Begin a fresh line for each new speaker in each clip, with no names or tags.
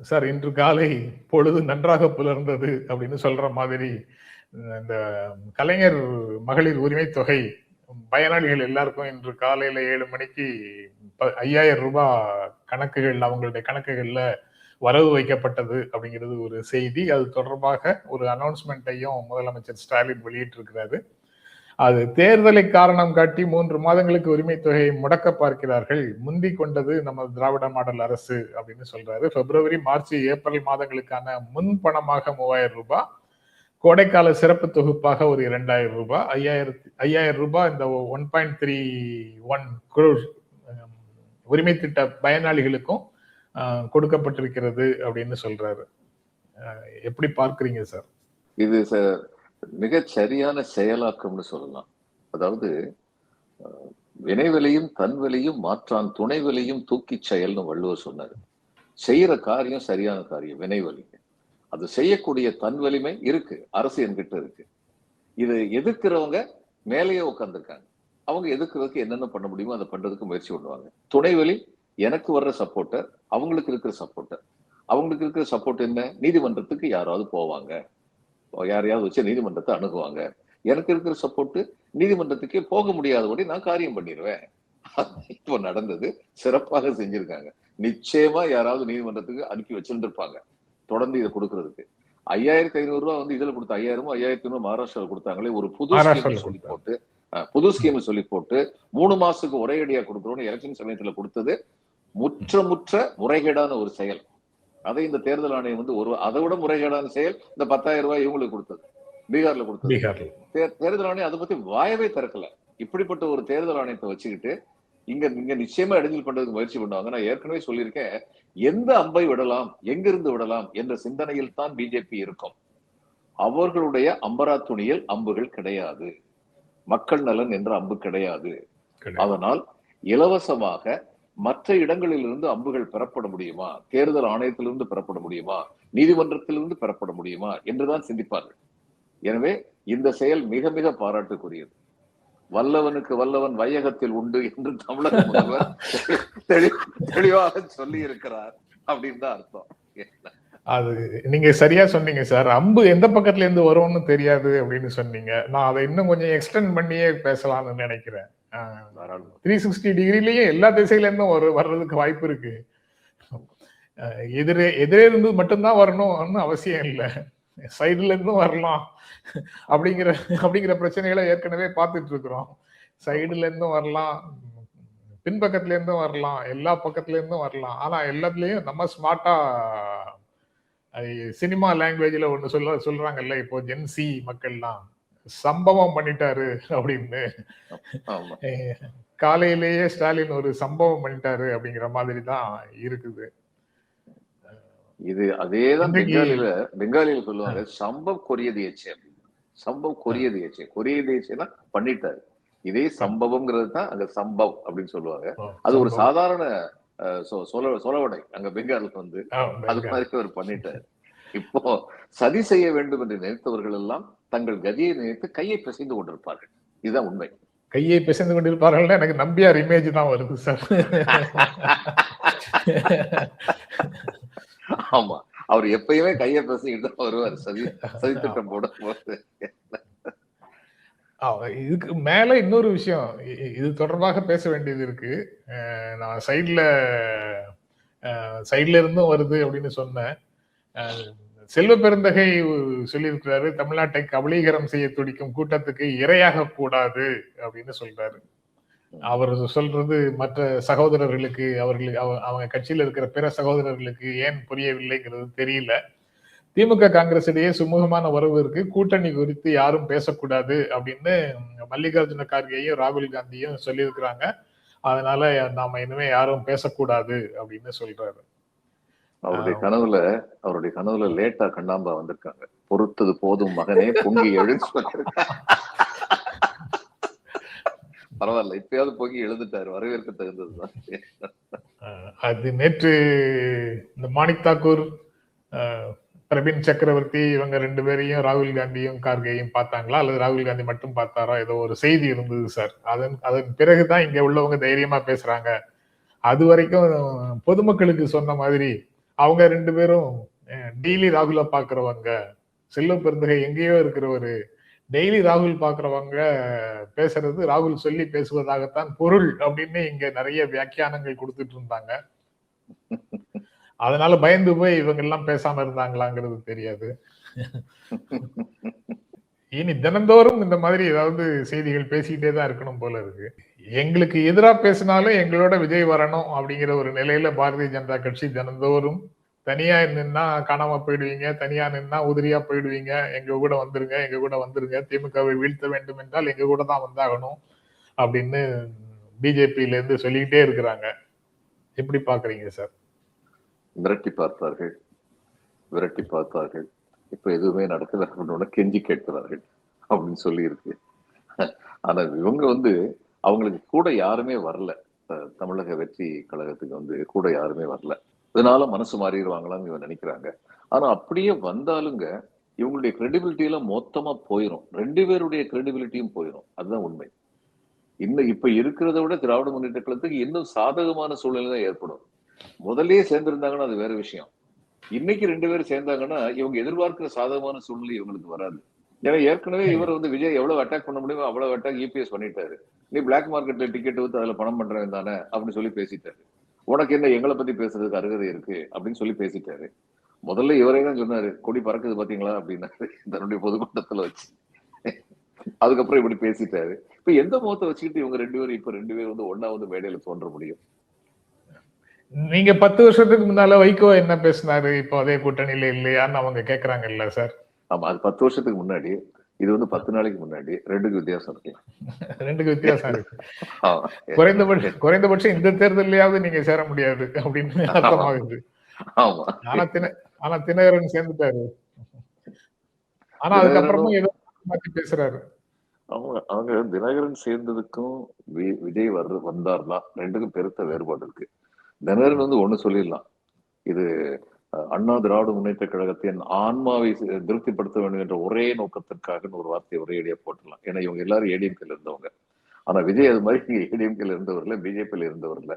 Sir இன்று காலை பொழுது நன்றாக புலர்ந்தது அப்படின்னு சொல்ற மாதிரி இந்த கலைஞர் மகளிர் உரிமை தொகை பயனாளிகள் எல்லாருக்கும் இன்று காலையில ஏழு மணிக்கு ப- ஐயாயிரம் ரூபாய் கணக்குகள் அவங்களுடைய கணக்குகள்ல வரவு வைக்கப்பட்டது அப்படிங்கிறது ஒரு செய்தி. அது தொடர்பாக ஒரு அனௌன்ஸ்மெண்ட்டையும் முதலமைச்சர் ஸ்டாலின் வெளியிட்டிருக்கிறாரு. அது தேர்தலை காரணம் காட்டி மூன்று மாதங்களுக்கு உரிமை தொகையை முடக்க பார்க்கிறார்கள். முந்தி கொண்டது நம்ம திராவிட மாடல் அரசு அப்படின்னு சொல்றாரு. பிப்ரவரி மார்ச் ஏப்ரல் மாதங்களுக்கான முன் பணமாக மூவாயிரம் ரூபாய் கோடைக்கால சிறப்பு தொகுப்பாக ஒரு இரண்டாயிரம் ரூபாய் ஐயாயிரத்தி ஐயாயிரம் ரூபாய் இந்த ஒன் பாயிண்ட் த்ரீ ஒன் உரிமை திட்ட பயனாளிகளுக்கும் கொடுக்கப்பட்டிருக்கிறது அப்படின்னு சொல்றாரு. எப்படி பார்க்குறீங்க சார்?
இது சார் மிக சரியான செயலாக்கம்னு சொல்லலாம். அதாவது அஹ், வினைவிலையும் தன்விலையும் மாற்றான் துணைவிலையும் தூக்கிச் செயல்னு வள்ளுவர் சொன்னாரு. செய்யற காரியம் சரியான காரியம் வினைவலி அது செய்யக்கூடிய தன் வலிமை இருக்கு அரசு என்கிட்ட இருக்கு. இது எதிர்க்கிறவங்க மேலேயே உட்காந்துருக்காங்க அவங்க எதிர்க்கிறதுக்கு என்னென்ன பண்ண முடியுமோ அதை பண்றதுக்கு முயற்சி பண்ணுவாங்க. துணைவலி எனக்கு வர்ற சப்போர்ட்டர் அவங்களுக்கு இருக்கிற சப்போர்ட்டர். அவங்களுக்கு இருக்கிற சப்போர்ட் என்ன? நீதிமன்றத்துக்கு யாராவது போவாங்க. யாரையாவது வச்சு நீதிமன்றத்தை அணுகுவாங்க. எனக்கு இருக்கிற சப்போர்ட் நீதிமன்றத்துக்கே போக முடியாதபடி நான் காரியம் பண்ணிடுவேன். இப்போ நடந்தது சிறப்பாக செஞ்சிருக்காங்க. நிச்சயமா யாராவது நீதிமன்றத்துக்கு அனுப்பி வச்சுட்டு இருப்பாங்க தொடர்ந்து இதை கொடுக்கறதுக்கு. ஐயாயிரத்தி ஐநூறு ரூபாய் வந்து இதுல கொடுத்த ஐயாயிரமோ ஐயாயிரத்தி ஐநூறு மகாராஷ்டிராவில் கொடுத்தாங்களே ஒரு புது ஸ்கீம் சொல்லி. போட்டு புது ஸ்கீம் சொல்லி போட்டு மூணு மாசத்துக்கு ஒரே அடியா கொடுக்குறோம்னு எலெக்ஷன் சமயத்துல கொடுத்தது. முற்ற முற்ற முறைகேடான ஒரு செயல். அதை இந்த தேர்தல் ஆணையம் வந்து ஒரு அதை விட முறைகேடான செயல் இந்த பத்தாயிரம் ரூபாய் இவங்களுக்கு கொடுத்தது. பீகார்ல கொடுத்தது. தேர்தல் ஆணையம் அதை பத்தி வாயவே திறக்கல. இப்படிப்பட்ட ஒரு தேர்தல் ஆணையத்தை வச்சுக்கிட்டு இங்க இங்க நிச்சயமா இடைஞ்சல் பண்றதுக்கு முயற்சி பண்ணுவாங்க. நான் ஏற்கனவே சொல்லியிருக்கேன் எந்த அம்பை விடலாம் எங்கிருந்து விடலாம் என்ற சிந்தனையில் தான் பிஜேபி இருக்கும். அவர்களுடைய அம்பரா துணியில் அம்புகள் கிடையாது. மக்கள் நலன் என்ற அம்பு கிடையாது. அதனால் இலவசமாக மற்ற இடங்களிலிருந்து அம்புகள் பெறப்பட முடியுமா? தேர்தல் ஆணையத்திலிருந்து பெறப்பட முடியுமா? நீதிமன்றத்திலிருந்து பெறப்பட முடியுமா? என்றுதான் சிந்திப்பார்கள். எனவே இந்த செயல் மிக மிக பாராட்டுக்குரியது. வல்லவனுக்கு வல்லவன் வையகத்தில் உண்டு என்று தமிழக முதல்வர் தெளிவாக சொல்லி இருக்கிறார் அப்படின்னு தான் அர்த்தம்.
அது நீங்க சரியா சொன்னீங்க சார். அம்பு எந்த பக்கத்துல இருந்து வரும்னு தெரியாது அப்படின்னு சொன்னீங்க. நான் அதை இன்னும் கொஞ்சம் எக்ஸ்டெண்ட் பண்ணியே பேசலாம்னு நினைக்கிறேன்.
தாராளமா.
த்ரீ சிக்ஸ்டி டிகிரிலேயே எல்லா திசையில இருந்தும் வரு வர்றதுக்கு வாய்ப்பு இருக்கு. எதிரே எதிரே இருந்து மட்டும்தான் வரணும்னு அவசியம் இல்லை. சைடுல இருந்தும் வரலாம். அப்படிங்கிற அப்படிங்கிற பிரச்சனைகளை ஏற்கனவே பார்த்துட்டு இருக்கிறோம் சைடுல இருந்தும் வரலாம். பின்பக்கத்துல இருந்தும் வரலாம். எல்லா பக்கத்துல இருந்தும் வரலாம். ஆனா எல்லாத்துலயும் நம்ம ஸ்மார்ட்டா சினிமா லாங்குவேஜ்ல ஒண்ணு சொல்ல சொல்றாங்கல்ல இப்போ ஜென்சி மக்கள்லாம். சம்பவம் பண்ணிட்டாரு அப்படின்னு. காலையிலேயே ஸ்டாலின் ஒரு சம்பவம் பண்ணிட்டாரு அப்படிங்கிற மாதிரி தான் இருக்குது.
இது அதேதான் பெங்காலில பெங்காலில சொல்லுவாங்க சம்பவ் கொரியது ஏச்சே அப்படின்னு. சம்பவ் கொரியது ஏச்சே. கொரியது ஏச்சேன்னா பண்ணிட்டாரு. இதே சம்பவம்ங்கிறது தான் அங்க சம்பவ் அப்படின்னு சொல்லுவாங்க. அது ஒரு
சம்பவம்.
சாதாரண அஹ், சொ- சொல சொலவடை. அங்க பெங்காலுக்கு வந்து
ஆஹ்
அது மாதிரி அவர் பண்ணிட்டாரு. இப்போ சதி செய்ய வேண்டும் என்று நினைத்தவர்கள் எல்லாம் தங்கள் கதியை நினைத்து கையை பிசைந்து கொண்டிருப்பார்கள். இதுதான் உண்மை.
கையை பிசைந்து கொண்டிருப்பார்கள் எனக்கு நம்பியார் இமேஜ் தான் வருது சார்.
ஆமா. அவர் எப்பயுமே கையை பிசைக்கிட்டு தான் வருவார். சதி சதித்திட்டம் போட போது
ஆ, இதுக்கு மேல இன்னொரு விஷயம். இது தொடர்பாக பேச வேண்டியது இருக்கு. நான் சைட்ல சைட்ல இருந்தும் வருது அப்படின்னு சொன்னேன். செல்வ பெருந்தகை சொல்லியிருக்கிறாரு தமிழ்நாட்டை கபலீகரம் செய்ய துடிக்கும் கூட்டத்துக்கு இரையாக கூடாது அப்படின்னு சொல்றாரு. அவர் சொல்றது மற்ற சகோதரர்களுக்கு அவர்களுக்கு அவ- அவங்க கட்சியில இருக்கிற பிற சகோதரர்களுக்கு ஏன் புரியவில்லைங்கிறது தெரியல. திமுக காங்கிரஸ் இடையே சுமூகமான உறவு இருக்கு. கூட்டணி குறித்து யாரும் பேசக்கூடாது அப்படின்னு மல்லிகார்ஜுன கார்கேயும் ராகுல் காந்தியும் சொல்லியிருக்கிறாங்க. அதனால நாம இனிமே யாரும் பேசக்கூடாது அப்படின்னு சொல்றாரு.
அவருடைய கனவுல அவருடைய கனவுல லேட்டா கண்ணாம்பா வந்திருக்காங்க. பொறுத்தது போதும் மகனே பொங்கி எழுந்து. பரவாயில்ல இப்பயாவது பொங்கி எழுந்துட்டாரு. வரவேற்க தகுந்ததுதான்.
அது நேற்று இந்த மாணிக் தாக்கூர் அஹ், பிரவீன் சக்கரவர்த்தி இவங்க ரெண்டு பேரையும் ராகுல் காந்தியும் கார்கேயும் பார்த்தாங்களா? அல்லது ராகுல் காந்தி மட்டும் பார்த்தாரா? ஏதோ ஒரு செய்தி இருந்தது சார். அதன் அதன் பிறகுதான் இங்க உள்ளவங்க தைரியமா பேசுறாங்க. அது வரைக்கும் பொதுமக்களுக்கு சொன்ன மாதிரி அவங்க ரெண்டு பேரும் டெய்லி ராகுல பாக்குறவங்க செல்வ பெருந்தகை எங்கேயோ இருக்கிறவரு டெய்லி ராகுல் பாக்குறவங்க பேசுறது ராகுல் சொல்லி பேசுவதாகத்தான் பொருள் அப்படின்னு இங்க நிறைய வியாக்கியானங்கள் கொடுத்துட்டு இருந்தாங்க. அதனால பயந்து போய் இவங்க எல்லாம் பேசாம இருந்தாங்களாங்கிறது தெரியாது. இனி தினந்தோறும் இந்த மாதிரி ஏதாவது செய்திகள் பேசிக்கிட்டே தான் இருக்கணும் போல இருக்கு. எங்களுக்கு எதிராக பேசினாலும் எங்களோட விஜய் வரணும் அப்படிங்கிற ஒரு நிலையில பாரதிய ஜனதா கட்சி தினந்தோறும் தனியா நின்னா காணாம போயிடுவீங்க தனியா நின்னா உதிரியா போயிடுவீங்க. எங்க கூட வந்துருங்க எங்க கூட வந்துருங்க. திமுகவை வீழ்த்த வேண்டும் என்றால் எங்க கூட தான் வந்தாகணும் அப்படின்னு பிஜேபியில இருந்து சொல்லிக்கிட்டே இருக்கிறாங்க. எப்படி பாக்குறீங்க சார்?
மிரட்டி பார்த்தார்கள். விரட்டி பார்த்தார்கள். இப்ப எதுவுமே நடக்கல. அப்படின்னு கெஞ்சி கேட்கிறார்கள் அப்படின்னு சொல்லி இருக்கு ஆனா இவங்க வந்து அவங்களுக்கு கூட யாருமே வரல. தமிழக வெற்றி கழகத்துக்கு வந்து கூட யாருமே வரல. இதனால மனசு மாறிடுவாங்களான்னு இவன் நினைக்கிறாங்க. ஆனா அப்படியே வந்தாலுங்க இவங்களுடைய கிரெடிபிலிட்டி எல்லாம் மொத்தமா போயிடும் ரெண்டு பேருடைய கிரெடிபிலிட்டியும் போயிடும் அதுதான் உண்மை. இன்னும் இப்ப இருக்கிறத விட திராவிட முன்னேற்ற கழகத்துக்கு இன்னும் சாதகமான சூழ்நிலை தான் ஏற்படும். முதல்லயே சேர்ந்திருந்தாங்கன்னா அது வேற விஷயம். இன்னைக்கு ரெண்டு பேரும் சேர்ந்தாங்கன்னா இவங்க எதிர்பார்க்கிற சாதகமான சூழ்நிலை இவங்களுக்கு வராது. ஏன்னா ஏற்கனவே இவர் வந்து விஜய் எவ்வளவு அட்டாக் பண்ண முடியுமோ அவ்வளவு அட்டாக் இபிஎஸ் பண்ணிட்டாரு. நீ பிளாக் மார்க்கெட்ல டிக்கெட் ஊத்து அதுல பணம் பண்றவன் தானே அப்படின்னு சொல்லி பேசிட்டாரு. உனக்கு என்ன எங்களை பத்தி பேசுறதுக்கு அருகதை இருக்கு அப்படின்னு சொல்லி பேசிட்டாரு. முதல்ல இவரே தான் சொன்னாரு கொடி பறக்குது பாத்தீங்களா? அப்படின்னாரு தன்னுடைய பொதுக்கூட்டத்துல வச்சு. அதுக்கப்புறம் இப்படி பேசிட்டாரு. இப்ப எந்த முகத்தை வச்சுக்கிட்டு இவங்க ரெண்டு பேரும் இப்ப ரெண்டு பேரும் வந்து ஒன்னா வந்து மேடையில தோன்ற முடியும்?
நீங்க பத்து வருஷத்துக்கு முன்னால வைகோ என்ன பேசினாரு? இப்போ அதே கூட்டணியில இல்லையான்னு அவங்க கேக்குறாங்கல்ல சார்.
ஆமா அது பத்து வருஷத்துக்கு முன்னாடி இது வந்து பத்து நாளைக்கு முன்னாடி ரெண்டுக்கு வித்தியாசம் இருக்கலாம்
ரெண்டுக்கு வித்தியாசம் இருக்கு. குறைந்தபட்சம் குறைந்தபட்சம் இந்த தேர்தலையாவது நீங்க சேர முடியாது அப்படின்னு அர்த்தமாகுது
ஆமா.
ஆனா தின ஆனா தினகரன் சேர்ந்துட்டாரு. ஆனா அதுக்கப்புறமும் ஏதோ மாத்தி பேசுறாரு.
அவங்க அவங்க தினகரன் சேர்ந்ததுக்கும் விஜய் வர்ற வந்தார்னா ரெண்டுக்கும் பெருத்த வேறுபாடு இருக்கு. தினகரன் வந்து ஒண்ணு சொல்லிடலாம். இது அண்ணா திராவிட முன்னேற்ற கழகத்தின் ஆன்மாவை திருப்திப்படுத்த வேண்டும் என்ற ஒரே நோக்கத்திற்காக ஒரு வார்த்தையை ஒரே அடியா போட்டுடலாம். ஏன்னா இவங்க எல்லாரும் ஏடிஎம்கேல இருந்தவங்க. ஆனா விஜய் அது மாதிரி ஏடிஎம்கேல இருந்தவர் இல்ல பிஜேபியில இருந்தவர் இல்ல.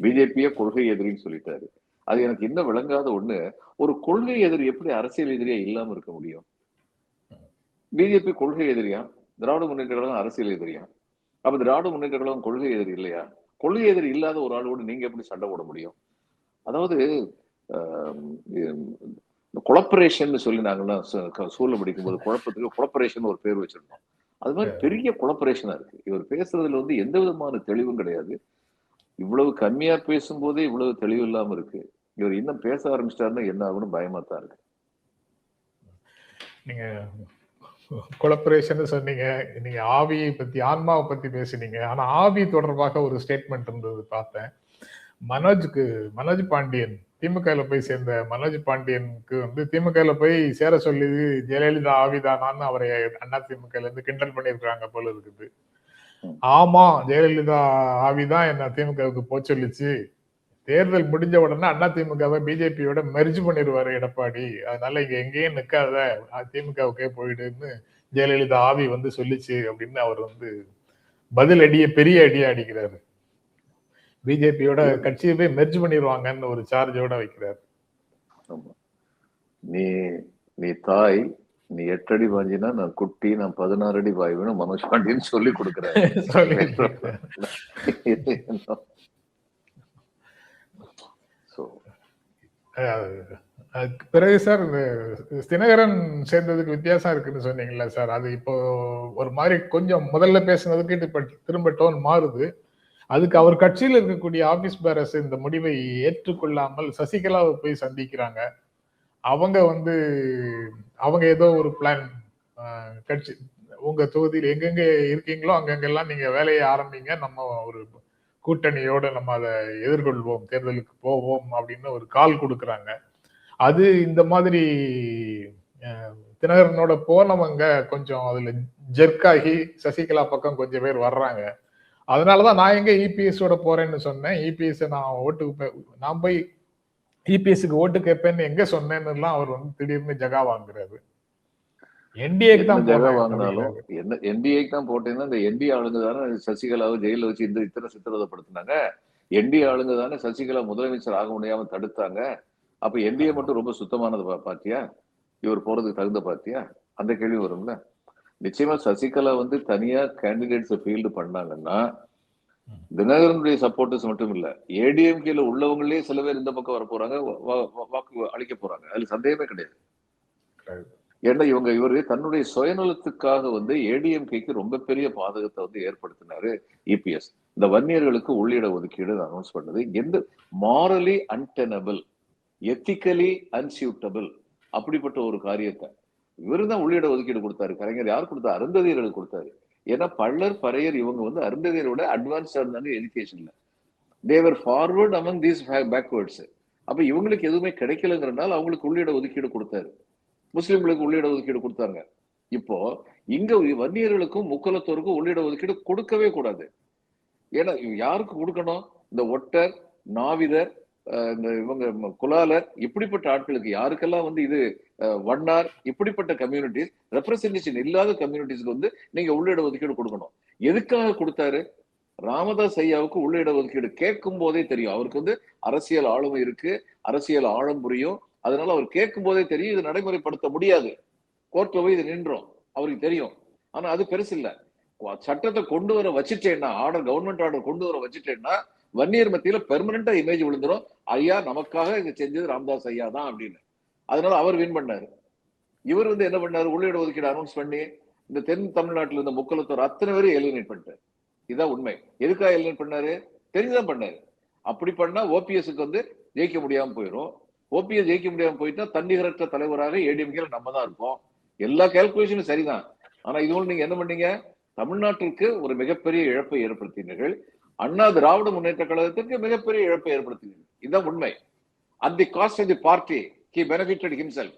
பிஜேபியே கொள்கை எதிரின்னு சொல்லிட்டாரு. அது எனக்கு இன்னும் விளங்காத ஒண்ணு ஒரு கொள்கை எதிரி எப்படி அரசியல் எதிரியா இல்லாம இருக்க முடியும்? பிஜேபி கொள்கை எதிரியா? திராவிட முன்னேற்ற கழகம் அரசியல் எதிரியா? அப்ப திராவிட முன்னேற்ற கழகம் கொள்கை எதிரி இல்லையா? கொள்கை எதிரி இல்லாத ஒரு ஆளோடு நீங்க எப்படி சண்டை போட முடியும்? அதாவது குழப்பரேஷன் சொல்லி நாங்கெல்லாம் சூழல் படிக்கும்போது குழப்பத்துக்கு குழப்பரேஷன் ஒரு பேர் வச்சிருந்தோம். அது மாதிரி பெரிய குழப்பரேஷனா இருக்கு. இவர் பேசுறதுல வந்து எந்த விதமான தெளிவும் கிடையாது. இவ்வளவு கம்மியா பேசும்போதே இவ்வளவு தெளிவு இல்லாம இருக்கு. இவர் இன்னும் பேச ஆரம்பிச்சிட்டாருன்னா என்ன ஆகும்னு பயமா தான் இருக்கு.
நீங்க கொலபரேஷன் சொன்னீங்க. நீங்க ஆவியை பத்தி ஆன்மாவை பத்தி பேசினீங்க. ஆனா ஆவி தொடர்பாக ஒரு ஸ்டேட்மெண்ட் இருந்தது பார்த்தேன். மனோஜ்க்கு மனோஜ் பாண்டியன் திமுகல போய் சேர்ந்த மனோஜ் பாண்டியனுக்கு வந்து திமுகல போய் சேர சொல்லி ஜெயலலிதா ஆவிதானான்னு அவரை அண்ணா திமுகல இருந்து கிண்டல் பண்ணியிருக்காங்க போல இருக்குது. ஆமா ஜெயலலிதா ஆவிதான் என்ன திமுகவுக்கு போக சொல்லிச்சு. தேர்தல் முடிஞ்ச உடனே அண்ணா திமுகவை பிஜேபியோட மெர்ஜ் பண்ணிடுவாரு எடப்பாடி. அதனால இங்க எங்கேயும் நிக்காத திமுகவுக்கே போயிடுன்னு ஜெயலலிதா ஆவி வந்து சொல்லிச்சு அப்படின்னு அவர் வந்து பதில் அடிய பெரிய அடியா அடிக்கிறாரு. பிஜேபியோட கட்சியை போய் மெர்ஜ் பண்ணிடுவாங்கன்னு ஒரு சார்ஜோட வைக்கிறாரு.
நீ நீ தாய் நீ எட்டு அடி பாஞ்சினா நான் குட்டி நான் பதினாறு அடி பாய்வேன்னு மனோஜ் பாண்டியன் சொல்லி
அதுக்கு பிறகு சார் தினகரன் சேர்ந்ததுக்கு வித்தியாசம் இருக்குன்னு சொன்னீங்கல்ல சார் அது இப்போ ஒரு மாதிரி கொஞ்சம் முதல்ல பேசுனதுக்கு இப்ப திரும்ப டோன் மாறுது. அதுக்கு அவர் கட்சியில் இருக்கக்கூடிய ஆபீஸ் பேரஸ் இந்த முடிவை ஏற்றுக்கொள்ளாமல் சசிகலாவை போய் சந்திக்கிறாங்க. அவங்க வந்து அவங்க ஏதோ ஒரு பிளான் கட்சி உங்க தொகுதியில் எங்கெங்க இருக்கீங்களோ அங்கங்கெல்லாம் நீங்க வேலையை ஆரம்பிங்க. நம்ம ஒரு கூட்டணியோட நம்ம அதை எதிர்கொள்வோம் தேர்தலுக்கு போவோம் அப்படின்னு ஒரு கால் கொடுக்குறாங்க. அது இந்த மாதிரி தினகரனோட போனவங்க கொஞ்சம் அதுல ஜெர்க்காகி சசிகலா பக்கம் கொஞ்சம் பேர் வர்றாங்க. அதனாலதான் நான் எங்க இபிஎஸ் ஓட போறேன்னு சொன்னேன். இபிஎஸ் நான் ஓட்டுக்கு நான் போய் இபிஎஸ்க்கு ஓட்டு கேட்பேன்னு எங்க சொன்னேன்னு அவர் வந்து திடீர்னு ஜகா வாங்குறாரு. என்டிஏக்கு தான்
ஜெகா வாங்கினாலும். என்ன என்டிஏக்கு தான் போட்டீங்கன்னா இந்த என்டி ஆளுங்க தானே சசிகலாவை ஜெயில வச்சு இந்த இத்தனை சித்திரவதைப்படுத்தினாங்க. என்டி ஆளுங்க தானே சசிகலா முதலமைச்சர் ஆக முடியாம தடுத்தாங்க. அப்ப என்டிஏ மட்டும் ரொம்ப சுத்தமானது பா- பார்த்தியா இவர் போறதுக்கு தகுந்த பார்த்தியா அந்த கேள்வி வரும்ல. நிச்சயமா சசிகலா வந்து தனியா கேண்டிடேட்ஸ் ஃபீல்டு பண்ணாங்கன்னா தினகரனுடைய சப்போர்ட்டர்ஸ் மட்டும் இல்ல ஏடிஎம்கேல உள்ளவங்களே சில பேர் இந்த பக்கம் வர போறாங்க வாக்கு அளிக்க போறாங்க. அதுல சந்தேகமே கிடையாது. ஏன்னா இவங்க இவரு தன்னுடைய சுயநலத்துக்காக வந்து ஏடிஎம்கேக்கு ரொம்ப பெரிய பாதகத்தை வந்து ஏற்படுத்தினாரு இபிஎஸ் இந்த வன்னியர்களுக்கு உள்ளிட ஒதுக்கீடு அனௌன்ஸ் பண்ணது. எந்த மாரலி அன்டெனபிள் எத்திக்கலி அன்சியூட்டபிள் அப்படிப்பட்ட ஒரு காரியத்தை இவரு தான் உள்ளிட ஒதுக்கீடு கொடுத்தாரு. கலைஞர் யார் கொடுத்தா? அருந்ததியர்களுக்கு கொடுத்தாரு. ஏன்னா பள்ளர் பறையர் இவங்க வந்து அருந்ததியரோட அட்வான்ஸா இருந்தாங்க எஜுகேஷன்ல Thevar forward among these backwards அப்ப இவங்களுக்கு எதுவுமே கிடைக்கலங்கிறனால அவங்களுக்கு உள்ளிட ஒதுக்கீடு கொடுத்தாரு. முஸ்லிம்களுக்கு உள்ளிட ஒதுக்கீடு கொடுத்தாங்க. இப்போ இங்க வன்னியர்களுக்கும் முக்கலத்தோருக்கும் உள்ளிட ஒதுக்கீடு கொடுக்கவே கூடாது. ஏன்னா யாருக்கு கொடுக்கணும்? இந்த ஒட்டர் நாவிதர் இந்த இவங்க குலாலர் இப்படிப்பட்ட ஆட்களுக்கு யாருக்கெல்லாம் வந்து இது அஹ், வண்ணார் இப்படிப்பட்ட கம்யூனிட்டிஸ் ரெப்ரசன்டேஷன் இல்லாத கம்யூனிட்டிஸ்க்கு வந்து நீங்க உள்ளிட ஒதுக்கீடு கொடுக்கணும். எதுக்காக கொடுத்தாரு? ராமதாஸ் ஐயாவுக்கு உள்ளிட ஒதுக்கீடு கேட்கும் போதே தெரியும். அவருக்கு வந்து அரசியல் ஆளுமை இருக்கு அரசியல் ஆழம் புரியும். அதனால அவர் கேட்கும் போதே தெரியும். இது நடைமுறைப்படுத்த முடியாது. கோர்ட்ல போய் இது நின்றோம். அவருக்கு தெரியும். ஆனா அது பெருசு இல்ல சட்டத்தை கொண்டு வர வச்சுட்டேன்னா ஆர்டர் கவர்மெண்ட் ஆர்டர் கொண்டு வர வச்சுட்டேன்னா வன்னியர் மத்தியில பெர்மனண்டா இமேஜ் விழுந்துரும். ஐயா நமக்காக இங்க செஞ்சது ராம்தாஸ் ஐயா தான் அப்படின்னு. அதனால அவர் வின் பண்ணாரு. இவர் வந்து என்ன பண்ணாரு? உள்ளிட ஒதுக்கீடு அனௌன்ஸ் பண்ணி இந்த தென் தமிழ்நாட்டுல இருந்த முக்கலத்தோர் அத்தனை பேரும் எலிமினேட் பண்ணிட்டாரு. இதுதான் உண்மை. எதுக்காக எலிமினேட் பண்ணாரு? தெரிஞ்சுதான் பண்ணாரு. அப்படி பண்ணா ஓபிஎஸ்க்கு வந்து ஜெயிக்க முடியாம போயிடும் ஓபிஎஸ் ஜெயிக்க முடியாம போயிட்டா தன்னிகரற்ற தலைவராக ஏடிஎம்கே நம்ம தான் இருப்போம். எல்லா கால்குலேஷனும் சரிதான். ஆனா இதுவும் நீங்க என்ன பண்ணீங்க? தமிழ்நாட்டிற்கு ஒரு மிகப்பெரிய இழப்பை ஏற்படுத்தினீர்கள். அண்ணா திராவிட முன்னேற்ற கழகத்திற்கு மிகப்பெரிய இழப்பை ஏற்படுத்தினீர்கள் இதுதான் உண்மை. At the cost of the party he benefited himself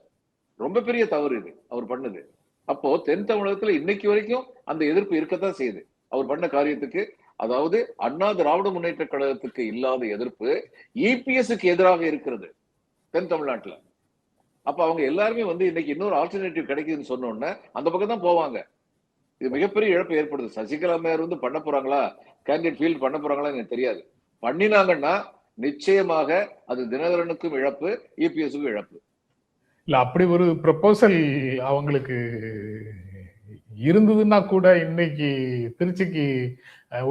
ரொம்ப பெரிய தவறு இது. அவர் பண்ணது. அப்போ தென் தமிழகத்துல இன்னைக்கு வரைக்கும் அந்த எதிர்ப்பு இருக்கத்தான் செய்யுது. அவர் பண்ண காரியத்துக்கு அதாவது அண்ணா திராவிட முன்னேற்ற கழகத்துக்கு இல்லாத எதிர்ப்பு இபிஎஸ்க்கு எதிராக இருக்கிறது தென் தமிழ்நாட்டுல. அப்ப அவங்க எல்லாருமே வந்து இன்னைக்கு இன்னொரு ஆல்டர்னேட்டிவ் கிடைக்குதுன்னு சொன்ன உடனே அந்த பக்கம் தான் போவாங்க. இது மிகப்பெரிய இழப்பு ஏற்படுது. சசிகலா மேயர் வந்து பண்ண போறாங்களா? கேண்டிடேட் ஃபீல்ட் பண்ண போறாங்களா எனக்கு தெரியாது. பண்ணினாங்கன்னா நிச்சயமாக அது தினகரனுக்கும் இழப்பு இபிஎஸ்க்கும் இழப்பு.
இல்ல அப்படி ஒரு ப்ரப்போசல் அவங்களுக்கு இருந்ததுன்னா கூட இன்னைக்கு திருச்சிக்கு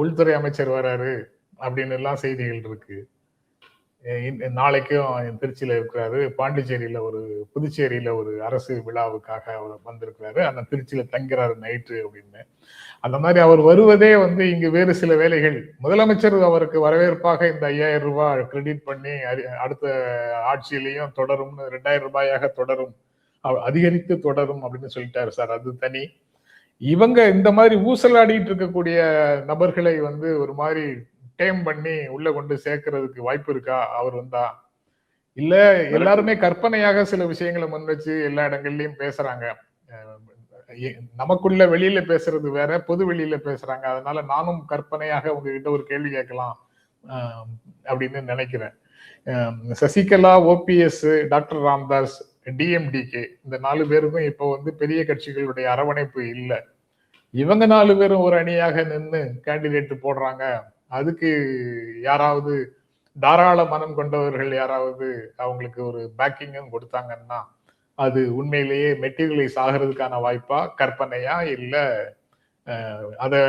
உள்துறை அமைச்சர் வராரு அப்படின்னு எல்லாம் செய்திகள் இருக்கு. நாளைக்கும் திருச்சியில இருக்கிறாரு. பாண்டிச்சேரியில ஒரு புதுச்சேரியில ஒரு அரசு விழாவுக்காக அவர் வந்திருக்கிறாரு. அந்த திருச்சியில தங்குறாரு நைட்டு அப்படின்னு. அந்த மாதிரி அவர் வருவதே வந்து இங்கு வேறு சில வேலைகள். முதலமைச்சர் அவருக்கு வரவேற்பாக இந்த ஐயாயிரம் ரூபாய் கிரெடிட் பண்ணி அடுத்த ஆட்சியிலையும் தொடரும் ரெண்டாயிரம் ரூபாயாக தொடரும். அவ- அதிகரித்து தொடரும் அப்படின்னு சொல்லிட்டாரு சார். அது தனி. இவங்க இந்த மாதிரி ஊசலாடிட்டு இருக்கக்கூடிய நபர்களை வந்து ஒரு மாதிரி டேம் பண்ணி உள்ள கொண்டு சேர்க்கறதுக்கு வாய்ப்பு இருக்கா? அவர் வந்தா. இல்ல எல்லாருமே கற்பனையாக சில விஷயங்களை முன் வச்சு எல்லா இடங்கள்லயும் பேசுறாங்க. நமக்குள்ள வெளியில பேசுறது வேற பொது வெளியில பேசுறாங்க. அதனால நானும் கற்பனையாக உங்ககிட்ட ஒரு கேள்வி கேட்கலாம் அப்படின்னு நினைக்கிறேன். Sasikala OPS doctor Ramadoss DMDK இந்த நாலு பேருக்கும் இப்போ வந்து பெரிய கட்சிகளுடைய அரவணைப்பு இல்லை. இவங்க நாலு பேரும் ஒரு அணியாக நின்று கேண்டிடேட் போடுறாங்க. அதுக்கு யாராவது தாராள மனம் கொண்டவர்கள் யாராவது அவங்களுக்கு ஒரு பேக்கிங்கும் கொடுத்தாங்கன்னா அது உண்மையிலேயே மெட்டீரியலைஸ் ஆகிறதுக்கான வாய்ப்பா கற்பனையா இல்ல அதை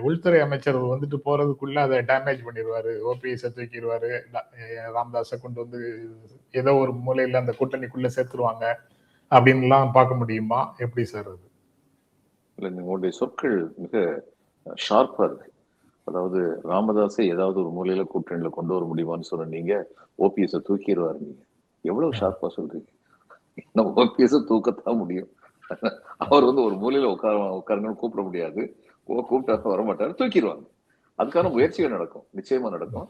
உள்துறை அமைச்சர் வந்துட்டு போறதுக்குள்ள அதை டேமேஜ் பண்ணிடுவாரு ஓபிஎஸ் தூக்கிடுவாரு டா- ராம்தாஸை கொண்டு வந்து ஏதோ ஒரு மூலையில அந்த கூட்டணிக்குள்ள சேர்த்துருவாங்க அப்படின்லாம் பார்க்க முடியுமா? எப்படி சார் அது?
இல்லை உங்களுடைய சொற்கள் மிக ஷார்ப்பாக இருக்கு. அதாவது ராமதாஸை ஏதாவது ஒரு மூலையில கூட்டணியில கொண்டு வர முடியுமான்னு சொன்ன நீங்க ஓபிஎஸ் தூக்கிடுவாரு நீங்க. எவ்வளவு ஷார்ப்பா சொல்றீங்க? நம்ம ஓபிஎஸ் தூக்கத்தான் முடியும். அவர் வந்து ஒரு மூலையில உட்கார உட்காருங்கன்னு கூப்பிட முடியாது. கூப்பிட்டா வர மாட்டாரு தூக்கிடுவாங்க. அதுக்கான முயற்சிகள் நடக்கும் நிச்சயமா நடக்கும்.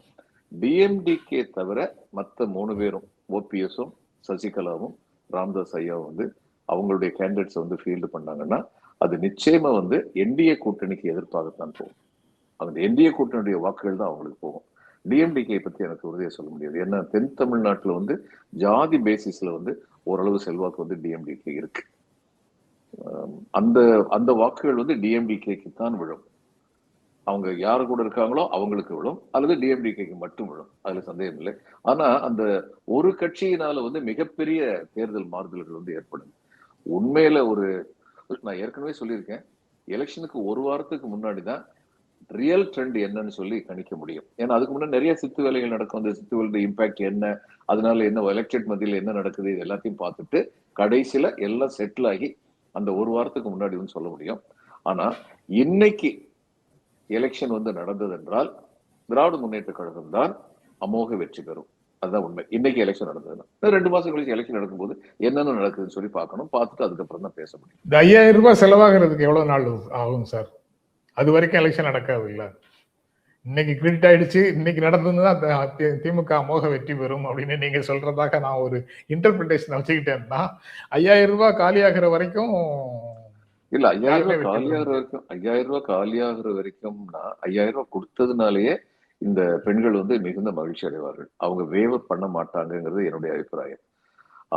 டிஎம்டிகே தவிர மத்த மூணு பேரும் ஓபிஎஸும் சசிகலாவும் ராம்தாஸ் ஐயாவும் வந்து அவங்களுடைய கேண்டிடேட்ஸ் வந்து ஃபீல்டு பண்ணாங்கன்னா அது நிச்சயமா வந்து என்டிஏ கூட்டணிக்கு எதிர்ப்பாகத்தான் போகும். அந்த என்டிஏ கூட்டணியுடைய வாக்குகள் தான் அவங்களுக்கு போகும். டிஎம்டிகே பத்தி எனக்கு உறுதியாக சொல்ல முடியாது. ஏன்னா தென் தமிழ்நாட்டில் வந்து ஜாதி பேசிஸ்ல வந்து ஓரளவு செல்வாக்கு வந்து டிஎம்டிகே இருக்கு. அந்த அந்த வாக்குகள் வந்து டிஎம்டிகேக்கு தான் விழும். அவங்க யார் கூட இருக்காங்களோ அவங்களுக்கு விழும். அல்லது டிஎம்டிகேக்கு மட்டும் விழும். அதுல சந்தேகம் இல்லை. ஆனா அந்த ஒரு கட்சியினால வந்து மிகப்பெரிய தேர்தல் மாறுதல்கள் வந்து ஏற்படும். உண்மையில ஒரு நான் ஏற்கனவே சொல்லியிருக்கேன். எலெக்ஷனுக்கு ஒரு வாரத்துக்கு முன்னாடி தான் ரியல் ட்ரெண்ட் என்னன்னு சொல்லி கணிக்க முடியும். ஏன்னா அதுக்கு முன்னாடி நிறைய சித்து வேலைகள் நடக்கும். அந்த சித்து வேலையோட இம்பாக்ட் என்ன? அதனால என்ன எலெக்டட் மத்தியில் என்ன நடக்குது? இது எல்லாத்தையும் பார்த்துட்டு கடைசியில எல்லாம் செட்டில் ஆகி அந்த ஒரு வாரத்துக்கு முன்னாடி வந்து சொல்ல முடியும். ஆனா இன்னைக்கு எலெக்ஷன் வந்து நடந்தது என்றால் திராவிட முன்னேற்ற கழகம் தான் அமோக வெற்றி பெறும். அதுதான் உண்மை. இன்னைக்கு எலெக்ஷன் நடந்ததுன்னா. ரெண்டு மாசம் கழிச்சு எலெக்ஷன் நடக்கும்போது என்னென்ன நடக்குதுன்னு சொல்லி பார்க்கணும். பார்த்துட்டு அதுக்கப்புறம் தான் பேச முடியும்.
ஐயாயிரம் ரூபாய் செலவாகிறதுக்கு எவ்வளவு நாள் ஆகும் சார்? அது வரைக்கும் எலெக்ஷன் நடக்காது இல்ல இன்னைக்கு கிரெடிட் ஆயிடுச்சு இன்னைக்கு நடந்ததுன்னா திமுக அமோக வெற்றி பெறும் அப்படின்னு நீங்க சொல்றதாக நான் ஒரு இன்டர்பிரிட்டேஷன் வச்சுக்கிட்டேன்னா ஐயாயிரம் ரூபாய் காலியாகிற வரைக்கும்
இல்ல ஐயாயிரம்
யாருமே
ரூபாய் காலியாகிற வரைக்கும் ஐயாயிரம் ரூபாய் காலியாகிற வரைக்கும்னா ஐயாயிரம் ரூபாய் கொடுத்ததுனாலயே இந்த பெண்கள் வந்து மிகுந்த மகிழ்ச்சி அடைவார்கள். அவங்க வேவர் பண்ண மாட்டாங்கங்கிறது என்னுடைய அபிப்பிராயம்.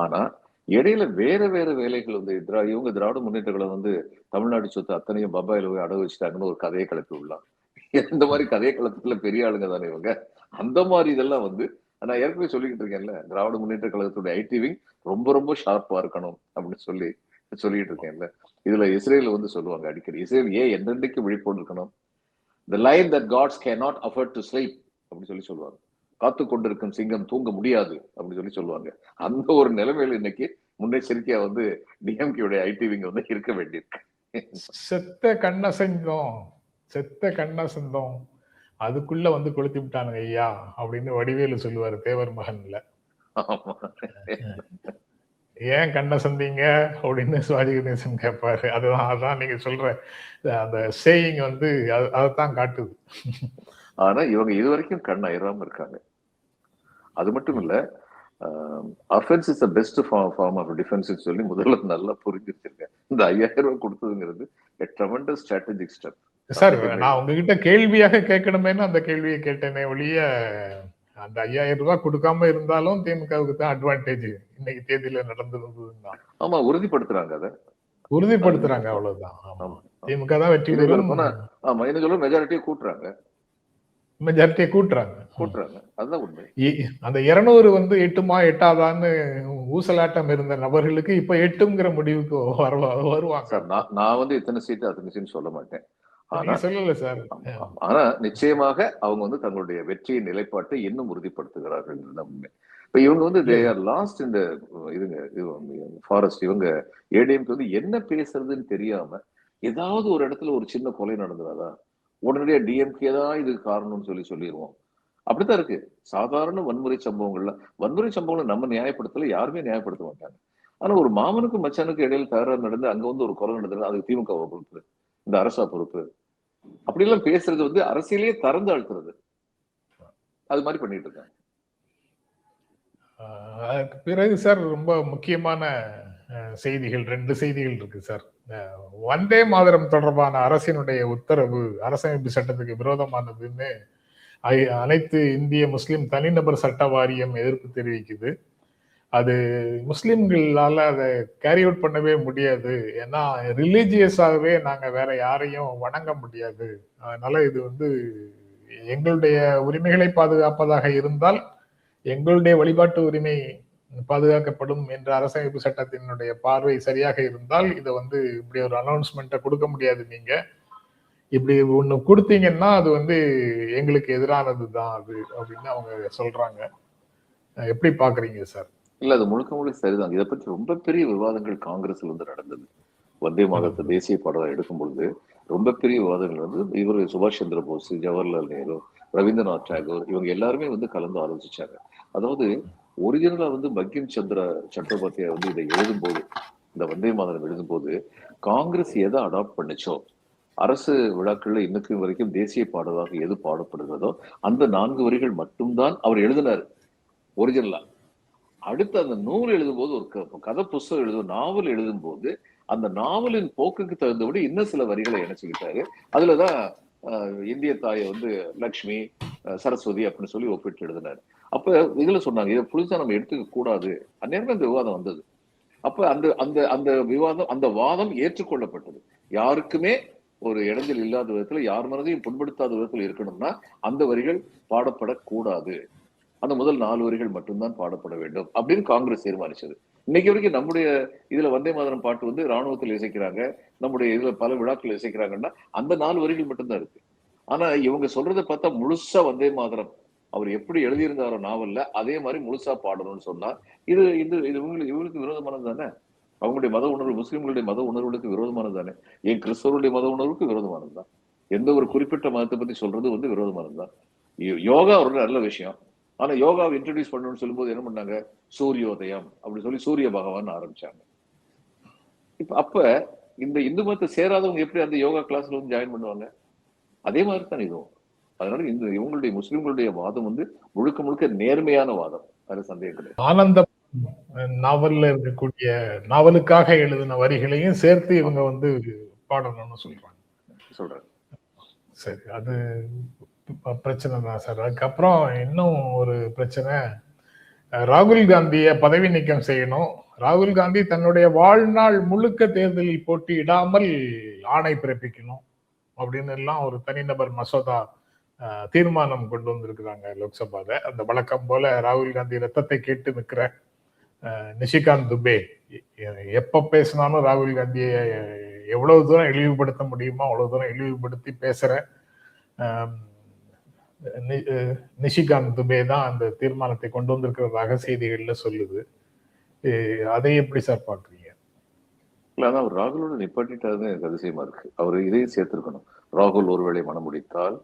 ஆனா இடையில வேற வேற வேலைகள் வந்து திரா இவங்க திராவிட முன்னேற்றங்களை வந்து தமிழ்நாடு சொத்து அத்தனையும் பம்பாயில போய் அடகு வச்சுட்டாங்கன்னு ஒரு கதையை கிளப்பி உள்ளான் இந்த மாதிரி கதையை கிளப்பத்துல பெரிய ஆளுங்க தானே இவங்க. அந்த மாதிரி இதெல்லாம் வந்து நான் ஏற்கனவே சொல்லிக்கிட்டு இருக்கேன்ல திராவிட முன்னேற்ற கழகத்துடைய ஐடி விங் ரொம்ப ரொம்ப ஷார்ப்பா இருக்கணும் அப்படின்னு சொல்லி சொல்லிட்டு இருக்கேன்ல. இதுல இஸ்ரேல் வந்து சொல்லுவாங்க அடிக்கடி இஸ்ரேல் ஏன் என்றென்றைக்கு விழிப்போடு இருக்கணும்? The line that gods not afford to sleep அப்படின்னு சொல்லி சொல்லுவாங்க. காத்து கொண்டிருக்கும் சிங்கம் தூங்க முடியாது அப்படி சொல்லி சொல்லுவாங்க. அந்த ஒரு நிலைமையில இன்னைக்கு முன்னெச்சரிக்கையா வந்து டிஎம்கேடைய ஐடி விங் வந்து இருக்க வேண்டியிருக்கு.
செத்த கண்ணசந்தோம் செத்த கண்ணசந்தோம் அதுக்குள்ள வந்து கொளுத்தி விட்டானுங்க ஐயா அப்படின்னு வடிவேலு சொல்லுவாரு தேவர் மகன்ல. ஏன் கண்ணை சந்தீங்க அப்படின்னு சுவாஜி கணேசன் கேட்பாரு அதுதான் அதான் நீங்க சொல்ற அந்த சேயிங் வந்து அது- அதைத்தான் காட்டுது.
ஆனா இவங்க இது வரைக்கும் கண் அயராம இருக்காங்க. அது மட்டும் இல்ல offence is the best form of defence சொல்லி முதல்ல நல்லா புரிஞ்சு வச்சிருக்கேன் இந்த ஐயாயிரம் ரூபாய் கொடுத்ததுங்கிறது ட்ரமெண்டஸ் ஸ்ட்ராட்டஜிக் ஸ்டெப்
சார் நான் உங்ககிட்ட கேள்வியாக கேட்கணுமேன்னு அந்த கேள்வியை கேட்டேனே ஒழிய அந்த ஐயாயிரம் ரூபாய் கொடுக்காம இருந்தாலும் திமுகவுக்கு தான் அட்வான்டேஜ் இன்னைக்கு தேதியில நடந்ததுன்னா.
ஆமா உறுதிப்படுத்துறாங்க அதை.
உறுதிப்படுத்துறாங்க அவ்வளவுதான். திமுக தான் வெற்றி
ஆமா சொல்ல மெஜாரிட்டியை கூட்டுறாங்க.
மெஜாரிட்டியை கூட்டுறாங்க.
கூட்டுறாங்க. அதுதான் உண்மை.
அந்த இருநூறு வந்து எட்டுமா எட்டாதான்னு ஊசலாட்டம் இருந்த நபர்களுக்கு இப்ப எட்டுங்கிற முடிவுக்கு வருவா வருவாங்க.
சார் நான் நான் வந்து இத்தனை சீட்டு அத்தனை சீட்டு சொல்ல மாட்டேன். ஆனா
சொல்லல சார்.
ஆனா நிச்சயமாக அவங்க வந்து தங்களுடைய வெற்றியின் நிலைப்பாட்டை இன்னும் உறுதிப்படுத்துகிறார்கள் உண்மை. இப்ப இவங்க வந்து தே ஆர் லாஸ்ட் இந்த இதுங்க ஃபாரஸ்ட் இவங்க ஏடிஎம்க்கு வந்து என்ன பேசுறதுன்னு தெரியாம ஏதாவது ஒரு இடத்துல ஒரு சின்ன கொலை நடந்துடாதா உடனடியா டிஎம்கே தான் இதுக்கு காரணம்னு சொல்லி சொல்லிடுவோம் அப்படித்தான் இருக்கு. சாதாரண வன்முறை சம்பவங்கள்ல வன்முறை சம்பவங்களை நம்ம நியாயப்படுத்தல யாருமே நியாயப்படுத்த மாட்டாங்க. ஆனா ஒரு மாமனுக்கும் மச்சானுக்கும் இடையில தகராறு நடந்து அங்க வந்து ஒரு குரல் நடந்தது அதுக்கு திமுக பொறுப்பு இந்த அரசா பொறுப்பு அப்படி எல்லாம் பேசுறது வந்து அரசியலையே திறந்து அழுத்துறது அது மாதிரி பண்ணிட்டு இருக்காங்க.
ஆஹ் அதுக்கு பிறகு சார் ரொம்ப முக்கியமான செய்திகள் ரெண்டு செய்திகள் இருக்கு சார். வந்தே மாதரம் தொடர்பான அரசினுடைய உத்தரவு அரசமைப்பு சட்டத்துக்கு விரோதமானதுன்னு அனைத்து இந்திய முஸ்லிம் தனிநபர் சட்ட வாரியம் எதிர்ப்பு தெரிவிக்குது. அது முஸ்லிம்களால அதை கேரி அவுட் பண்ணவே முடியாது. ஏன்னா ரிலீஜியஸாகவே நாங்கள் வேற யாரையும் வணங்க முடியாது. அதனால இது வந்து எங்களுடைய உரிமைகளை பாதுகாப்பதாக இருந்தால் எங்களுடைய வழிபாட்டு உரிமை பாதுகாக்கப்படும் என்ற அரசமைப்பு சட்டத்தினுடைய பார்வை சரியாக இருந்தால் இதை வந்து இப்படி ஒரு அனௌன்ஸ்மெண்ட்டை கொடுக்க முடியாது நீங்க. இப்படி ஒண்ணு கொடுத்தீங்கன்னா அது வந்து எங்களுக்கு எதிரானது தான் அது அப்படின்னு அவங்க சொல்றாங்க. எப்படி பாக்குறீங்க சார்?
இல்ல அது முழுக்க முழுக்க சரிதான். இதை பற்றி ரொம்ப பெரிய விவாதங்கள் காங்கிரஸ்ல வந்து நடந்தது. வந்தே மாதத்தை தேசிய பாடலா எடுக்கும் பொழுது ரொம்ப பெரிய விவாதங்கள் வந்து இவர் சுபாஷ் சந்திர போஸ் ஜவஹர்லால் நேரு ரவீந்திரநாத் டாகூர் இவங்க எல்லாருமே வந்து கலந்து ஆலோசிச்சாங்க. அதாவது ஒரிஜினலா வந்து பக்கிம் சந்திர சட்டோபாத்தியா வந்து இதை எழுதும் போது இந்த வந்தே மாதவர் எழுதும் போது காங்கிரஸ் எதை அடாப்ட் பண்ணுச்சோ அரசு விழாக்கள்ல இன்னைக்கு வரைக்கும் தேசிய பாடலாக எது பாடப்படுகிறதோ அந்த நான்கு வரிகள் மட்டும்தான் அவர் எழுதினார். ஒரிஜினலா அடுத்து அந்த நூல் எழுதும் போது ஒரு க- கதை புஸ்தகம் எழுதும் நாவல் எழுதும் போது அந்த நாவலின் போக்குக்கு தகுந்தபடி இன்னும் சில வரிகளை இணைச்சுக்கிட்டாரு. அதுலதான் ஆஹ், இந்திய தாயை வந்து லக்ஷ்மி சரஸ்வதி அப்படின்னு சொல்லி ஒப்பிட்டு எழுதினாரு. அப்ப இதுல சொன்னாங்க இதை புதுசா நம்ம எடுத்துக்க கூடாது. அந்நேரம் அந்த விவாதம் வந்தது. அப்ப அந்த அந்த அந்த விவாதம் அந்த வாதம் ஏற்றுக்கொள்ளப்பட்டது. யாருக்குமே ஒரு இடைஞ்சல் இல்லாத விதத்துல யார் மனதையும் புண்படுத்தாத விதத்துல இருக்கணும்னா அந்த வரிகள் பாடப்படக்கூடாது. அந்த முதல் நாலு வரிகள் மட்டும்தான் பாடப்பட வேண்டும் அப்படின்னு காங்கிரஸ் தீர்மானிச்சது. இன்னைக்கு வரைக்கும் நம்முடைய இதுல வந்தே மாதரம் பாட்டு வந்து ராணுவத்தில் இசைக்கிறாங்க நம்முடைய இதுல பல விழாக்கள் இசைக்கிறாங்கன்னா அந்த நாலு வரிகள் மட்டும்தான் இருக்கு. ஆனா இவங்க சொல்றதை பார்த்தா முழுசா வந்தே மாதரம் அவர் எப்படி எழுதியிருந்தாரோ நாவல்ல அதே மாதிரி முழுசா பாடணும்னு சொன்னா இது இது இது இவங்களுக்கு இவங்களுக்கு விரோதமானது தானே? அவங்களுடைய மத உணர்வு முஸ்லிம்களுடைய மத உணர்வுகளுக்கு விரோதமானது தானே? ஏன் கிறிஸ்தவருடைய மத உணர்வுக்கு விரோதமானது தான்? எந்த ஒரு குறிப்பிட்ட மதத்தை பத்தி சொல்றது வந்து விரோதமானது தான். யோ- யோகா ஒரு நல்ல விஷயம். ஆனா யோகாவை இன்ட்ரடியூஸ் பண்ணணும்னு சொல்லும்போது என்ன பண்ணாங்க? சூரியோதயம் அப்படின்னு சொல்லி சூரிய பகவான் ஆரம்பிச்சாங்க. இப்ப அப்ப இந்த இந்து மதத்தை சேராதவங்க எப்படி அந்த யோகா கிளாஸ்ல வந்து ஜாயின் பண்ணுவாங்க? அதே மாதிரி தான் இதுவும். அதனால இந்த இவங்களுடைய முஸ்லிம்களுடைய வாதம் வந்து முழுக்க முழுக்க நேர்மையான வாதம். அது சந்தேகம் கிடையாது
ஆனந்தம் நாவல்ல இருக்கக்கூடிய நாவலுக்காக எழுதின வரிகளையும் சேர்த்து இவங்க வந்து பாடணும்னு சொல்றாங்க.
சொல்றேன்
சரி அது பிரச்சனை தான் சார். அதுக்கப்புறம் இன்னும் ஒரு பிரச்சனை. ராகுல் காந்தியை பதவி நீக்கம் செய்யணும். ராகுல் காந்தி தன்னுடைய வாழ்நாள் முழுக்க தேர்தலில் போட்டியிடாமல் ஆணை பிறப்பிக்கணும் அப்படின்னு எல்லாம் ஒரு தனிநபர் மசோதா தீர்மானம் கொண்டு வந்திருக்கிறாங்க லோக்சபால. அந்த வழக்கம் போல ராகுல் காந்தி ரத்தத்தை கேட்டு நிற்கிற நிஷிகாந்த் துபே எப்ப பேசினாலும் ராகுல் காந்தியை எவ்வளவு தூரம் இழிவுபடுத்த முடியுமோ அவ்வளவு தூரம் இழிவுபடுத்தி பேசுற நி- நிஷிகாந்த் துபே தான் அந்த தீர்மானத்தை கொண்டு வந்திருக்கிறதாக செய்திகள்ல சொல்லுது. அதை எப்படி சார் பாக்குறீங்க
இல்ல அதான் அவர் ராகுலோட நிப்பாட்டிட்டாதான் எனக்கு அதிசயமா இருக்கு. அவர் இதையும் சேர்த்திருக்கணும். ராகுல் ஒருவேளை மனம் முடித்தால்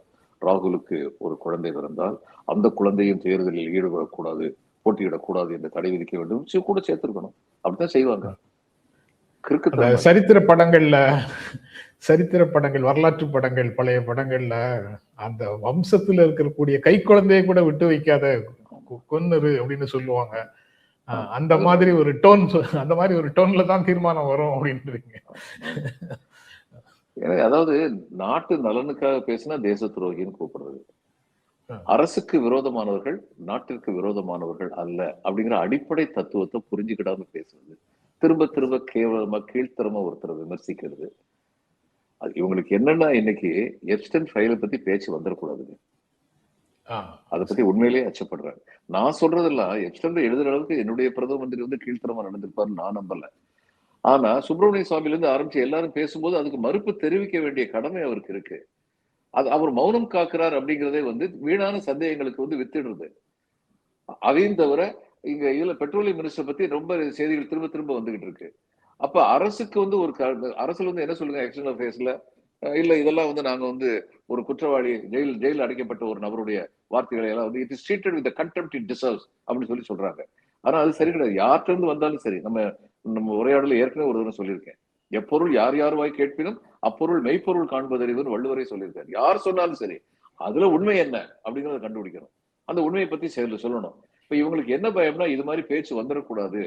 ராகுலுக்கு ஒரு குழந்தை பிறந்தால் அந்த குழந்தையும் தேர்தலில் ஈடுபடக்கூடாது போட்டியிடக்கூடாது என்று தடை விதிக்க வேண்டும். கூட சேர்த்திருக்கணும். அப்படித்தான் செய்வாங்க.
சரித்திர படங்கள்ல சரித்திர படங்கள் வரலாற்று படங்கள் பழைய படங்கள்ல அந்த வம்சத்துல இருக்கக்கூடிய கை குழந்தையை கூட விட்டு வைக்காத கொன்னுரு அப்படின்னு சொல்லுவாங்க. அந்த மாதிரி ஒரு டோன் அந்த மாதிரி ஒரு டோன்ல தான் தீர்மானம் வரும் அப்படின்றீங்க.
எனக்கு அதாவது நாட்டு நலனுக்காக பேசினா தேச துரோகின்னு கூப்பிடுறது. அரசுக்கு விரோதமானவர்கள் நாட்டிற்கு விரோதமானவர்கள் அல்ல அப்படிங்கிற அடிப்படை தத்துவத்தை புரிஞ்சுக்கிடாம பேசுறது. திரும்ப திரும்ப கேவலமா கீழ்த்தரமா ஒருத்தரை விமர்சிக்கிறது. இவங்களுக்கு என்னன்னா இன்னைக்கு எப்ஸ்டன் ஃபைலை பத்தி பேச்சு வந்துடக்கூடாதுங்க அதை பத்தி உண்மையிலேயே அச்சப்படுறாங்க நான் சொல்றதெல்லாம் எப்ஸ்டன் எழுதுற அளவுக்கு என்னுடைய பிரதம மந்திரி வந்து கீழ்த்தரமா நடந்திருப்பாருன்னு நான் நம்பல. ஆனா சுப்பிரமணிய சுவாமியில இருந்து ஆரம்பிச்சு எல்லாரும் பேசும்போது அதுக்கு மறுப்பு தெரிவிக்க வேண்டிய கடமை அவருக்கு இருக்கு. அது அவர் மௌனம் காக்கிறார் அப்படிங்கிறதே வந்து வீணான சந்தேகங்களுக்கு வந்து வித்திடுறது. அதையும் தவிர இங்க இதுல பெட்ரோலியம் மினிஸ்டர் பத்தி ரொம்ப செய்திகள் திரும்ப திரும்ப வந்துகிட்டு இருக்கு. அப்ப அரசுக்கு வந்து ஒரு க- அரசுல வந்து என்ன சொல்லுங்க எக்ஸ்டர்னல் அஃபேர்ஸ்ல இல்ல இதெல்லாம் வந்து நாங்க வந்து ஒரு குற்றவாளி ஜெயில் ஜெயில் அடைக்கப்பட்ட ஒரு நபருடைய வார்த்தைகளை எல்லாம் வந்து it is treated with contempt it deserves அப்படின்னு சொல்லி சொல்றாங்க. ஆனா அது சரி கிடையாது. யார்கிட்ட இருந்து வந்தாலும் சரி நம்ம நம்ம உரையாடல ஏற்கனவே ஒரு தடவை சொல்லியிருக்கேன். எப்பொருள் யார் யார் வாய் கேட்பினும் அப்பொருள் மெய்ப்பொருள் காண்பதறிவுன்னு வள்ளுவரே சொல்லியிருக்காரு. யார் சொன்னாலும் சரி அதுல உண்மை என்ன அப்படிங்கறத கண்டுபிடிக்கணும். அந்த உண்மையை பத்தி செயல சொல்லணும். இப்ப இவங்களுக்கு என்ன பயம்னா இது மாதிரி பேச்சு வந்துடக்கூடாது.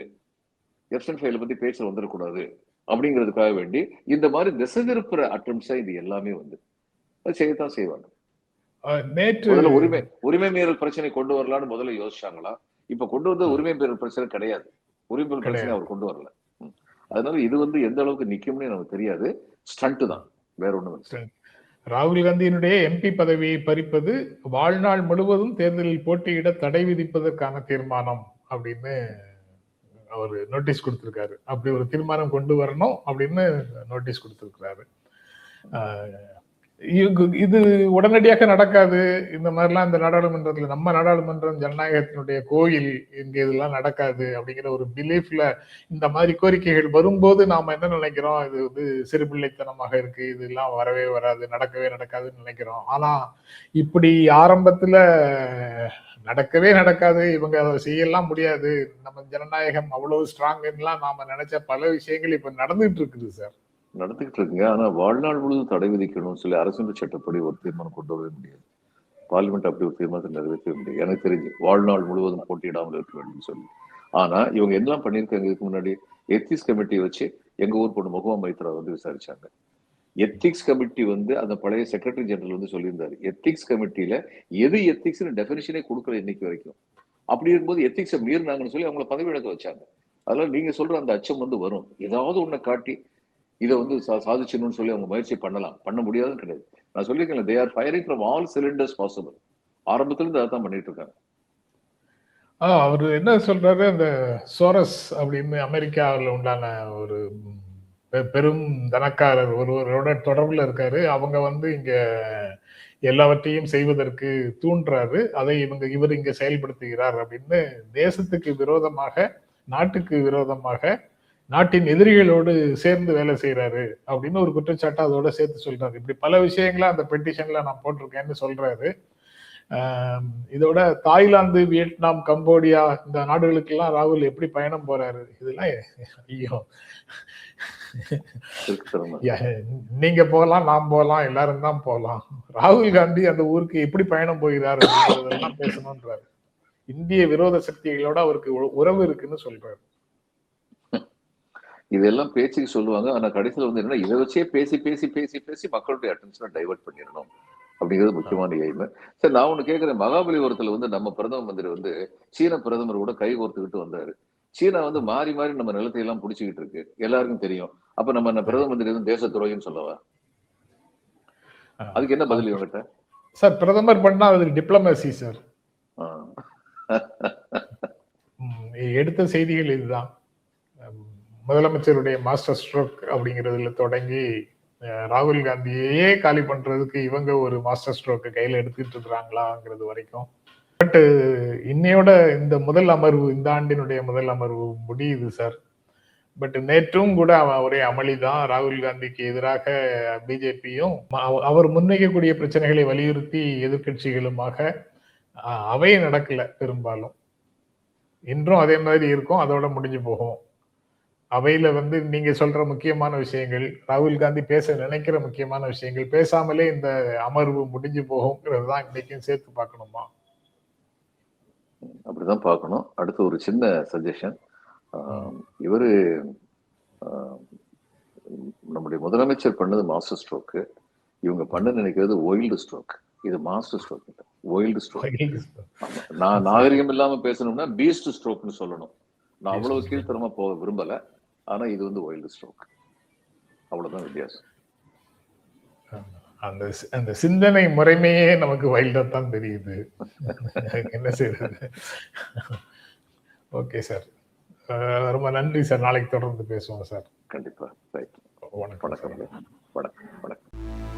எப்சன் ஃபைல பத்தி பேச்சு வந்துடக்கூடாது அப்படிங்கிறதுக்காக வேண்டி இந்த மாதிரி திசை திருப்புற அட்டம்ஸா இது எல்லாமே வந்து. அது செய்யத்தான் செய்வாங்க.
நேற்று
உரிமை உரிமை மீறல் பிரச்சனை கொண்டு வரலாம்னு முதல்ல யோசிச்சாங்களா? இப்ப கொண்டு வந்த உரிமை மீறல் பிரச்சனை கிடையாது. உரிமை பிரச்சனை அவர் கொண்டு வரல. அதனால இது வந்து எந்த அளவுக்கு நிக்கும்னு நமக்கு தெரியாது. ஸ்டண்ட் தான். வேற ஒண்ணும்.
ராகுல் காந்தியினுடைய எம்பி பதவியை பறிப்பது வாழ்நாள் முழுவதும் தேர்தலில் போட்டியிட தடை விதிப்பதற்கான தீர்மானம் அப்படின்னு அவர் நோட்டீஸ் கொடுத்திருக்காரு. அப்படி ஒரு தீர்மானம் கொண்டு வரணும் அப்படின்னு நோட்டீஸ் கொடுத்திருக்கிறாரு. இது- உடனடியாக நடக்காது. இந்த மாதிரிலாம் இந்த நாடாளுமன்றத்தில் நம்ம நாடாளுமன்றம் ஜனநாயகத்தினுடைய கோயில் இங்கே இதெல்லாம் நடக்காது அப்படிங்கிற ஒரு பிலீஃப்ல இந்த மாதிரி கோரிக்கைகள் வரும்போது நாம் என்ன நினைக்கிறோம்? இது வந்து சிறுபிள்ளைத்தனமாக இருக்கு. இதெல்லாம் வரவே வராது நடக்கவே நடக்காதுன்னு நினைக்கிறோம். ஆனா இப்படி ஆரம்பத்துல நடக்கவே நடக்காது. இவங்க அதை செய்யலாம் முடியாது. நம்ம ஜனநாயகம் அவ்வளவு ஸ்ட்ராங்குன்னுலாம் நாம நினைச்ச பல விஷயங்கள் இப்ப நடந்துட்டு இருக்குது சார்
நடந்துகிட்டு இருக்குங்க. ஆனா வாழ்நாள் முழுவதும் தடை விதிக்கணும் சொல்லி அரசியல் சட்டப்படி ஒரு தீர்மானம் கொண்டு வரவே முடியாது. பார்லிமெண்ட் அப்படி ஒரு தீர்மானத்தை நிறைவேற்றவே முடியாது. எனக்கு தெரிஞ்சு வாழ்நாள் முழுவதும் போட்டியிடாமல் இருக்க வேண்டும் சொல்லி. ஆனா இவங்க எல்லாம் பண்ணிருக்காங்க இதுக்கு முன்னாடி எத்திக்ஸ் கமிட்டி வச்சு எங்க ஊர் பொண்ணு முகமா மைத்ரா வந்து விசாரிச்சாங்க. எத்திக்ஸ் கமிட்டி வந்து அந்த பழைய செக்ரட்டரி ஜெனரல் வந்து சொல்லியிருந்தாரு. எத்திக்ஸ் கமிட்டியில எது எத்திக்ஸ்னு டெபினிஷனே கொடுக்கல இன்னைக்கு வரைக்கும். அப்படி இருக்கும்போது எத்திக்ஸை மீறினாங்கன்னு சொல்லி அவங்கள பதவி இழக்க வச்சாங்க. அதனால நீங்க சொல்ற அந்த அச்சம் வந்து வரும். ஏதாவது ஒன்னை காட்டி இதை வந்து சா- சாதிச்சிடணும்னு சொல்லி அவங்க முயற்சி பண்ணலாம். பண்ண முடியாதுன்னு கிடையாது. நான் சொல்லியிருக்கேன் they are firing from all cylinders possible ஆரம்பத்துல இருந்து அதான் பண்ணிட்டு இருக்காங்க.
ஆ அவர் என்ன சொல்றாரு? அந்த சோரஸ் அப்படின்னு அமெரிக்காவில் உண்டான ஒரு பெ- பெரும் தனக்காரர் ஒருவரோட தொடர்புல இருக்காரு. அவங்க வந்து இங்க எல்லாவற்றையும் செய்வதற்கு தூண்டுறாரு. அதை இவங்க இவர் இங்க செயல்படுத்துகிறார் அப்படின்னு தேசத்துக்கு விரோதமாக நாட்டுக்கு விரோதமாக நாட்டின் எதிரிகளோடு சேர்ந்து வேலை செய்யறாரு அப்படின்னு ஒரு குற்றச்சாட்டை அதோட சேர்த்து சொல்றாரு. இப்படி பல விஷயங்களை அந்த பெட்டிஷன்ல நான் போட்டிருக்கேன்னு சொல்றாரு. இதோட தாய்லாந்து வியட்நாம் கம்போடியா இந்த நாடுகளுக்கெல்லாம் ராகுல் எப்படி பயணம் போறாரு? இதெல்லாம் ஐயோ. நீங்க போகலாம் நாம் போகலாம் எல்லாரும் தான் போகலாம். ராகுல் காந்தி அந்த ஊருக்கு எப்படி பயணம் போகிறார் அப்படிங்கறதெல்லாம் பேசணும்ன்றாரு. இந்திய விரோத சக்திகளோட அவருக்கு உறவு இருக்குன்னு சொல்றாரு.
இதெல்லாம் பேச்சுக்கு சொல்லுவாங்க. ஆனா கடைசியில வந்து என்ன இதை வச்சே பேசி பேசி பேசி பேசி மக்களுடைய அட்டென்ஷனை டைவர்ட் பண்ணிடணும். அப்படிங்கிறது முக்கியமான எய்ம். சரி நான் ஒண்ணு கேக்குறேன் மகாபலிபுரத்துல வந்து நம்ம பிரதம மந்திரி வந்து சீன பிரதமர் கூட கை கோர்த்துக்கிட்டு வந்தாரு. சீனா வந்து மாறி மாறி நம்ம நிலத்தை எல்லாம் புடிச்சுக்கிட்டு இருக்கு. எல்லாருக்கும் தெரியும். அப்ப நம்ம பிரதம மந்திரி வந்து தேச துரோகின்னு சொல்லவா? அதுக்கு என்ன பதில் இவங்கிட்ட
சார் பிரதமர் பண்ணா அது டிப்ளமசி சார். எடுத்த செய்திகள் இதுதான். முதலமைச்சருடைய மாஸ்டர் ஸ்ட்ரோக் அப்படிங்கிறதுல தொடங்கி ராகுல் காந்தியையே காலி பண்றதுக்கு இவங்க ஒரு மாஸ்டர் ஸ்ட்ரோக்கை கையில எடுத்துக்கிட்டு இருக்கிறாங்களாங்கிறது வரைக்கும். பட் இன்னையோட இந்த முதல் அமர்வு இந்த ஆண்டினுடைய முதல் அமர்வு முடியுது சார் பட் நேற்றும் கூட அவ- ஒரே அமளி தான். ராகுல் காந்திக்கு எதிராக பிஜேபியும் அவர் முன்வைக்கக்கூடிய பிரச்சனைகளை வலியுறுத்தி எதிர்க்கட்சிகளுமாக அவையே அவை நடக்கல பெரும்பாலும். இன்றும் அதே மாதிரி இருக்கும். அதோட முடிஞ்சு போகும். அவையில வந்து நீங்க சொல்ற முக்கியமான விஷயங்கள் ராகுல் காந்தி பேச நினைக்கிற முக்கியமான விஷயங்கள் பேசாமலே இந்த அமர்வு முடிஞ்சு போகுங்கிறது தான் இன்னைக்கும் சேர்த்து பார்க்கணுமா?
அப்படிதான் பார்க்கணும். அடுத்து ஒரு சின்ன சஜஷன் இவரு நம்முடைய முதலமைச்சர் பண்ணது மாஸ்டர் ஸ்ட்ரோக்கு இவங்க பண்ண நினைக்கிறது ஒயில்டு ஸ்ட்ரோக் இது மாஸ்டர் ஸ்ட்ரோக் இல்லை ஒயில்டு ஸ்ட்ரோக் நான் நாகரிகம் இல்லாம பேசணும்னா பீஸ்ட் ஸ்ட்ரோக்னு சொல்லணும். நான் அவ்வளவு கீழ்த்தரமா போக விரும்பல. ஆனா இது வந்து ஒயில்டு ஸ்ட்ரோக் அவ்வளவுதான் வித்தியாசம்.
அந்த அந்த சிந்தனை முறைமையே நமக்கு வைல்டா தான் தெரியுது. என்ன செய்யறது ஓகே சார் ரொம்ப நன்றி சார் நாளைக்கு தொடர்ந்து பேசுவோம் சார்
கண்டிப்பா. ரைட்
வணக்கம் சார்
வணக்கம் வணக்கம் வணக்கம்.